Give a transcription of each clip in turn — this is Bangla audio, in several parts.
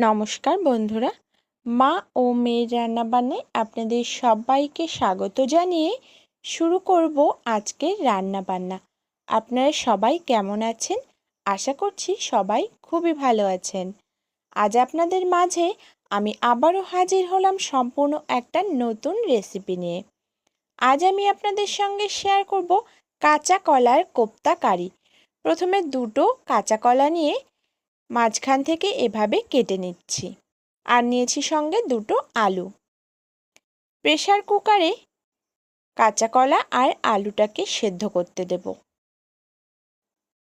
নমস্কার বন্ধুরা। মা ও মেয়ের রান্নাবান্নায় আপনাদের সবাইকে স্বাগত জানিয়ে শুরু করব আজকের রান্নাবান্না। আপনারা সবাই কেমন আছেন? আশা করছি সবাই খুবই ভালো আছেন। আজ আপনাদের মাঝে আমি আবারও হাজির হলাম সম্পূর্ণ একটা নতুন রেসিপি নিয়ে। আজ আমি আপনাদের সঙ্গে শেয়ার করব কাঁচা কলার কোপ্তা কারি। প্রথমে দুটো কাঁচা কলা নিয়ে মাঝখান থেকে এভাবে কেটে নিচ্ছি। আর নিয়েছি সঙ্গে দুটো আলু। প্রেশার কুকারে কাঁচা কলা আর আলুটাকে সেদ্ধ করতে দেব।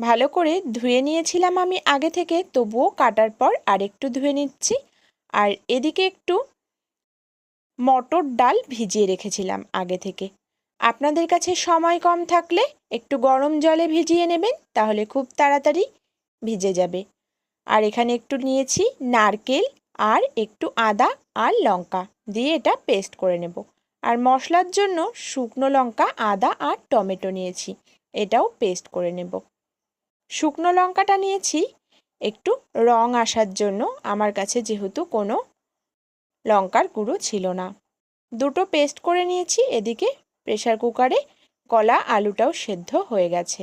ভালো করে ধুয়ে নিয়েছিলাম আমি আগে থেকে, তবুও কাটার পর আরেকটু ধুয়ে নিচ্ছি। আর এদিকে একটু মটর ডাল ভিজিয়ে রেখেছিলাম আগে থেকে। আপনাদের কাছে সময় কম থাকলে একটু গরম জলে ভিজিয়ে নেবেন, তাহলে খুব তাড়াতাড়ি ভিজে যাবে। আর এখানে একটু নিয়েছি নারকেল আর একটু আদা আর লঙ্কা দিয়ে এটা পেস্ট করে নেব। আর মশলার জন্য শুকনো লঙ্কা, আদা আর টমেটো নিয়েছি, এটাও পেস্ট করে নেব। শুকনো লঙ্কাটা নিয়েছি, একটু রং আসার জন্য আমার কাছে যেহেতু কোনো লঙ্কার গুঁড়ো ছিল না। দুটো পেস্ট করে নিয়েছি, এদিকে প্রেশার কুকারে কলা আলুটাও সেদ্ধ হয়ে গেছে।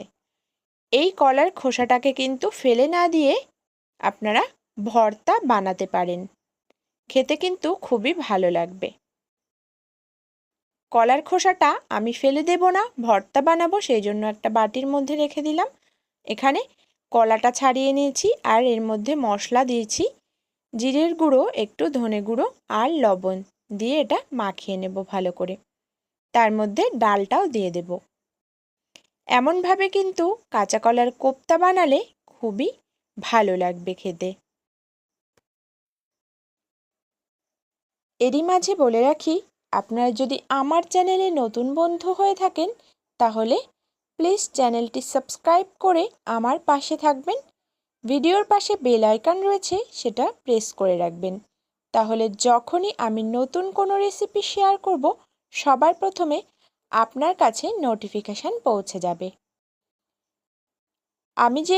এই কলার খোসাটাকে কিন্তু ফেলে না দিয়ে আপনারা ভর্তা বানাতে পারেন। খেতে কিন্তু খুবই ভালো লাগবে। কলার খোসাটা আমি ফেলে দেব না, ভর্তা বানাবো সেই জন্য একটা বাটির মধ্যে রেখে দিলাম। এখানে কলাটা ছাড়িয়ে নিয়েছি আর এর মধ্যে মশলা দিয়েছি। জিরের গুঁড়ো, একটু ধনে গুঁড়ো আর লবণ দিয়ে এটা মাখিয়ে নেব ভালো করে। তার মধ্যে ডালটাও দিয়ে দেব। এমনভাবে কিন্তু কাঁচা কলার কোপ্তা বানালে খুবই ভালো লাগবে খেতে। এরই মাঝে বলে রাখি, আপনারা যদি আমার চ্যানেলে নতুন বন্ধু হয়ে থাকেন, তাহলে প্লিজ চ্যানেলটি সাবস্ক্রাইব করে আমার পাশে থাকবেন। ভিডিওর পাশে বেল আইকন রয়েছে, সেটা প্রেস করে রাখবেন। তাহলে যখনই আমি নতুন কোনো রেসিপি শেয়ার করব, সবার প্রথমে আপনার কাছে নোটিফিকেশান পৌঁছে যাবে। আমি যে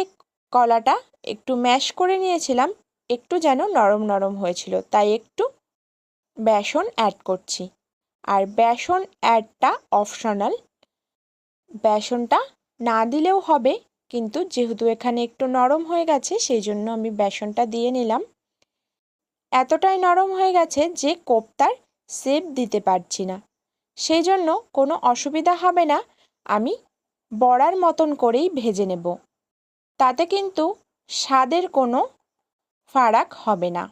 কলাটা একটু ম্যাশ করে নিয়েছিলাম, একটু যেন নরম নরম হয়েছিল, তাই একটু বেসন অ্যাড করছি। আর বেসন অ্যাডটা অপশনাল বেসনটা না দিলেও হবে, কিন্তু যেহেতু এখানে একটু নরম হয়ে গেছে, সেই জন্য আমি বেসনটা দিয়ে নিলাম। এতটাই নরম হয়ে গেছে যে কোপ্তার সেপ দিতে পারছি না। সেই জন্য কোনো অসুবিধা হবে না, আমি বড়ার মতন করেই ভেজে নেব। তাতে কিন্তু স্বাদের কোনো ফারাক হবে না।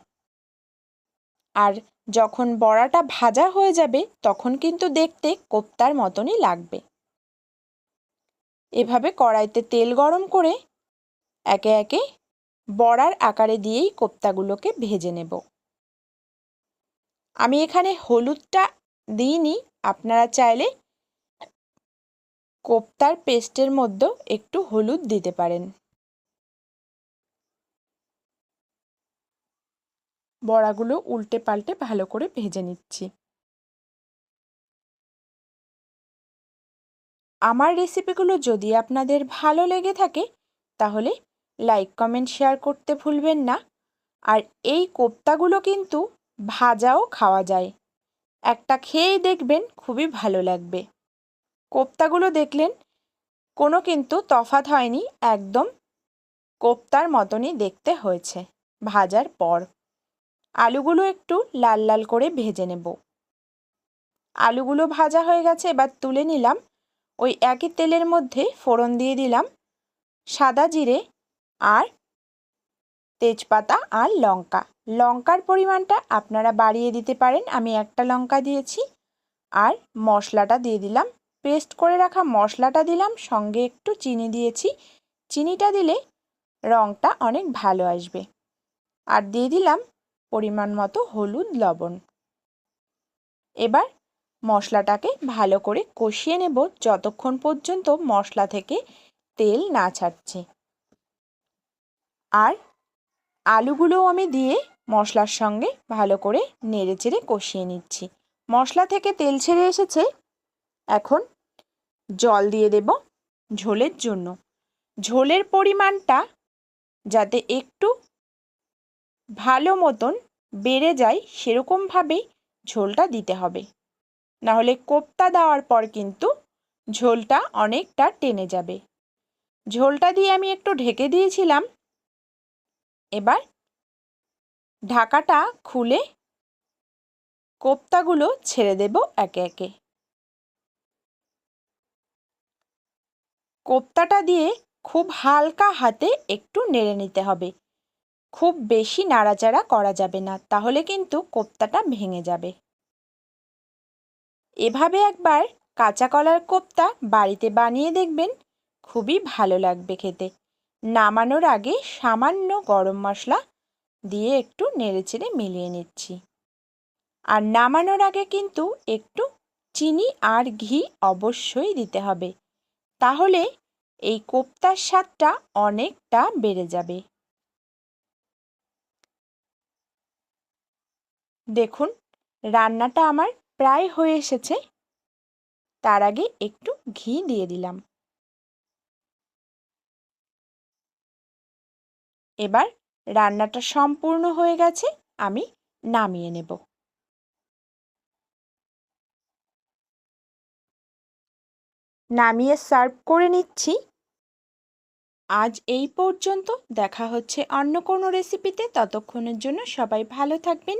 আর যখন বড়াটা ভাজা হয়ে যাবে, তখন কিন্তু দেখতে কোপ্তার মতনই লাগবে। এভাবে কড়াইতে তেল গরম করে একে একে বড়ার আকারে দিয়েই কোপ্তাগুলোকে ভেজে নেব। আমি এখানে হলুদটা দিইনি, আপনারা চাইলে কোপ্তার পেস্টের মধ্যেও একটু হলুদ দিতে পারেন। বড়াগুলো উল্টে পাল্টে ভালো করে ভেজে নিচ্ছি। আমার রেসিপিগুলো যদি আপনাদের ভালো লেগে থাকে, তাহলে লাইক, কমেন্ট, শেয়ার করতে ভুলবেন না। আর এই কোপ্তাগুলো কিন্তু ভাজাও খাওয়া যায়। একটা খেয়েই দেখবেন খুবই ভালো লাগবে। কোপ্তাগুলো দেখলেন, কোনো কিন্তু তফাত হয়নি, একদম কোপ্তার মতনই দেখতে হয়েছে, ভাজার পর। আলুগুলো একটু লাল লাল করে ভেজে নেব। আলুগুলো ভাজা হয়ে গেছে, এবার তুলে নিলাম। ওই একই তেলের মধ্যে ফোড়ন দিয়ে দিলাম, সাদা জিরে আর তেজপাতা আর লঙ্কা। লঙ্কার পরিমাণটা আপনারা বাড়িয়ে দিতে পারেন, আমি একটা লঙ্কা দিয়েছি আর মশলাটা দিয়ে দিলাম। পেস্ট করে রাখা মশলাটা দিলাম, সঙ্গে একটু চিনি দিয়েছি। চিনিটা দিলে রঙটা অনেক ভালো আসবে। আর দিয়ে দিলাম পরিমাণ মতো হলুদ লবণ। এবার মশলাটাকে ভালো করে কষিয়ে নেব যতক্ষণ পর্যন্ত মশলা থেকে তেল না ছাড়ছে। আর আলুগুলোও আমি দিয়ে মশলার সঙ্গে ভালো করে নেড়ে চেড়ে কষিয়ে নিচ্ছি। মশলা থেকে তেল ছেড়ে এসেছে। এখন জল দিয়ে দেব ঝোলের জন্য। ঝোলের পরিমাণটা যাতে একটু ভালো মতন বেড়ে যায় সেরকমভাবেই ঝোলটা দিতে হবে। নাহলে কোপ্তা দেওয়ার পর কিন্তু ঝোলটা অনেকটা টেনে যাবে। ঝোলটা দিয়ে আমি একটু ঢেকে দিয়েছিলাম। এবার ঢাকাটা খুলে কোপ্তাগুলো ছেড়ে দেব একে একে। কোপ্তাটা দিয়ে খুব হালকা হাতে একটু নেড়ে নিতে হবে। খুব বেশি নাড়াচাড়া করা যাবে না, তাহলে কিন্তু কোপ্তাটা ভেঙে যাবে। এভাবে একবার কাঁচা কলার কোপ্তা বাড়িতে বানিয়ে দেখবেন, খুবই ভালো লাগবে খেতে। নামানোর আগে সামান্য গরম মশলা দিয়ে একটু নেড়েচেড়ে মিলিয়ে নিচ্ছি। আর নামানোর আগে কিন্তু একটু চিনি আর ঘি অবশ্যই দিতে হবে, তাহলে এই কোপ্তার স্বাদটা অনেকটা বেড়ে যাবে। দেখুন, রান্নাটা আমার প্রায় হয়ে এসেছে। তার আগে একটু ঘি দিয়ে দিলাম। এবার রান্নাটা সম্পূর্ণ হয়ে গেছে, আমি নামিয়ে নেব। নামিয়ে সার্ভ করে নিচ্ছি। আজ এই পর্যন্ত, দেখা হচ্ছে অন্য কোনো রেসিপিতে ততক্ষণের জন্য সবাই ভালো থাকবেন